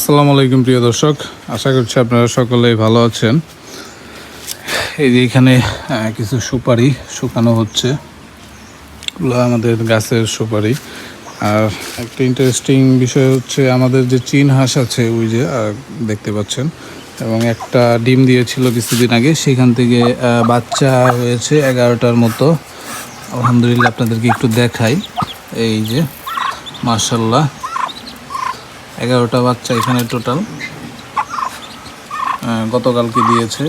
আসসালামু আলাইকুম, প্রিয় দর্শক। আশা করছি আপনারা সকলেই ভালো আছেন। এই যে এখানে কিছু সুপারি শুকানো হচ্ছে। আমাদের গাছের সুপারি। আর একটা ইন্টারেস্টিং বিষয় হচ্ছে, আমাদের যে চীন হাঁস আছে, ওই যে দেখতে পাচ্ছেন। এবং একটা ডিম দিয়েছিল কিছুদিন আগে। সেখান থেকে বাচ্চা হয়েছে এগারোটার মতো। আলহামদুলিল্লাহ আপনাদেরকে একটু দেখাই। এই যে মার্শাল্লাহ এগারোটা বাচ্চা এখানে টোটাল। গতকালকে দিয়েছে।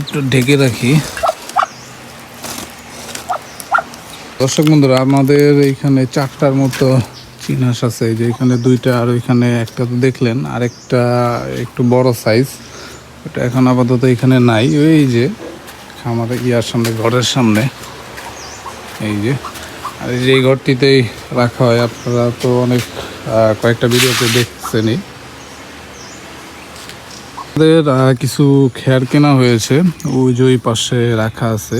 একটু ঢেকে রাখি। দর্শক বন্ধুরা, আমাদের এইখানে চারটার মতো চিনাস আছে। যে এখানে দুইটা আর ওইখানে একটা তো দেখলেন, আরেকটা একটু বড় সাইজ ওটা এখন আপাতত এখানে নাই। ওই যে আমাদের ইয়ার সামনে, ঘরের সামনে। এই যে আর এই যে ঘরটিতেই রাখা হয়। আপনারা তো অনেক কয়েকটা ভিডিওতে দেখছেনই। আমাদের কিছু খ্যার কেনা হয়েছে। ওই যে ওই পাশে রাখা আছে।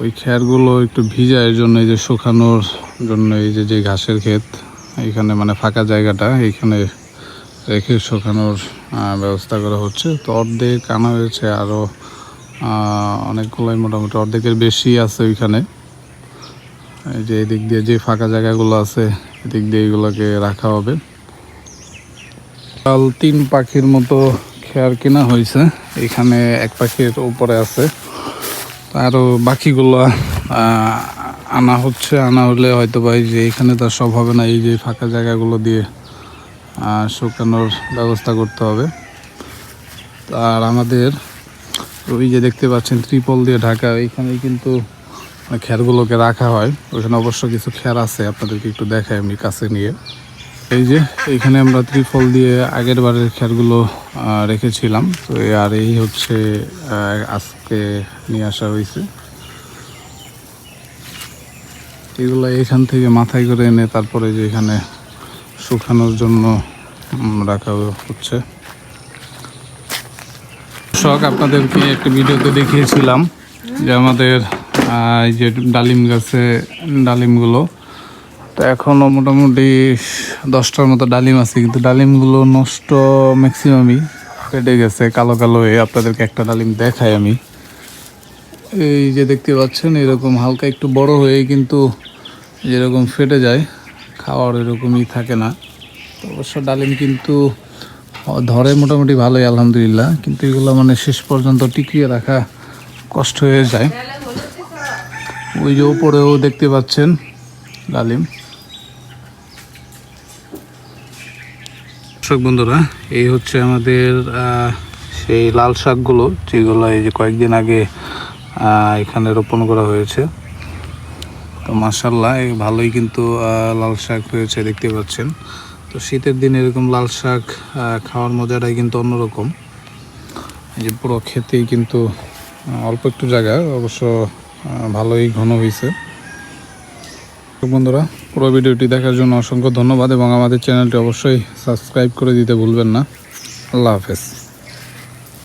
ওই খ্যারগুলো একটু ভিজা, এর জন্য এই যে শুকানোর জন্য এই যে যে ঘাসের ক্ষেত এইখানে মানে ফাঁকা জায়গাটা এইখানে রেখে শুকানোর ব্যবস্থা করা হচ্ছে। তো অর্ধেক আনা হয়েছে আরও অনেকগুলোই মোটামুটি অর্ধেকের বেশি আছে ওইখানে। এই যে এদিক দিয়ে যে ফাঁকা জায়গাগুলো আছে, এদিক দিয়ে এগুলোকে রাখা হবে। কাল তিন পাখির মতো খেয়ার কেনা হয়েছে। এখানে এক পাখির উপরে আছে। আরও বাকিগুলো আনা হচ্ছে। আনা হলে হয়তো বা এই যে এখানে তো আর সব হবে না, এই যে ফাঁকা জায়গাগুলো দিয়ে শুকানোর ব্যবস্থা করতে হবে। আর আমাদের ওই যে দেখতে পাচ্ছেন ত্রিপল দিয়ে ঢাকা এইখানে কিন্তু খ্যারগুলোকে রাখা হয়। ওখানে অবশ্য কিছু খ্যার আছে, আপনাদেরকে একটু দেখায় আমি কাছে নিয়ে। এই যে, এইখানে আমরা ত্রিফল দিয়ে আগের বারের খ্যারগুলো রেখেছিলাম। তো আর এই হচ্ছে আজকে নিয়ে আসা হয়েছে। এগুলো এখান থেকে মাথায় করে এনে তারপরে যে এখানে শুকানোর জন্য রাখা হচ্ছে। শখ আপনাদেরকে একটা ভিডিওতে দেখিয়েছিলাম যে আমাদের এই যে ডালিম গাছে ডালিমগুলো। তো এখনও মোটামুটি দশটার মতো ডালিম আছে, কিন্তু ডালিমগুলো নষ্ট ম্যাক্সিমামই ফেটে গেছে। কালো কালো হয়ে আপনাদেরকে একটা ডালিম দেখাই আমি। এই যে দেখতে পাচ্ছেন, এরকম হালকা একটু বড় হয়ে কিন্তু যেরকম ফেটে যায়, খাওয়ার এরকমই থাকে না। তো অবশ্য ডালিম কিন্তু ধরে মোটামুটি ভালোই, আলহামদুলিল্লাহ। কিন্তু এগুলো মানে শেষ পর্যন্ত টিকিয়ে রাখা কষ্ট হয়ে যায়। ওই যে উপরেও দেখতে পাচ্ছেন ডালিম। দর্শক বন্ধুরা, এই হচ্ছে আমাদের সেই লাল শাকগুলো, যেগুলো এই যে কয়েকদিন আগে এখানে রোপণ করা হয়েছে। তো মাসাল্লাহ ভালোই কিন্তু লাল শাক হয়েছে দেখতে পাচ্ছেন। তো শীতের দিনে এরকম লাল শাক খাওয়ার মজাটাই কিন্তু অন্যরকম। এই যে পুরো খেতেই কিন্তু অল্প একটু জায়গা, অবশ্য ভালোই ঘন হয়েছে বন্ধুরা, পুরো ভিডিওটি দেখার জন্য অসংখ্য ধন্যবাদ এবং আমাদের চ্যানেলটি অবশ্যই সাবস্ক্রাইব করে দিতে ভুলবেন না। আল্লাহ হাফেজ।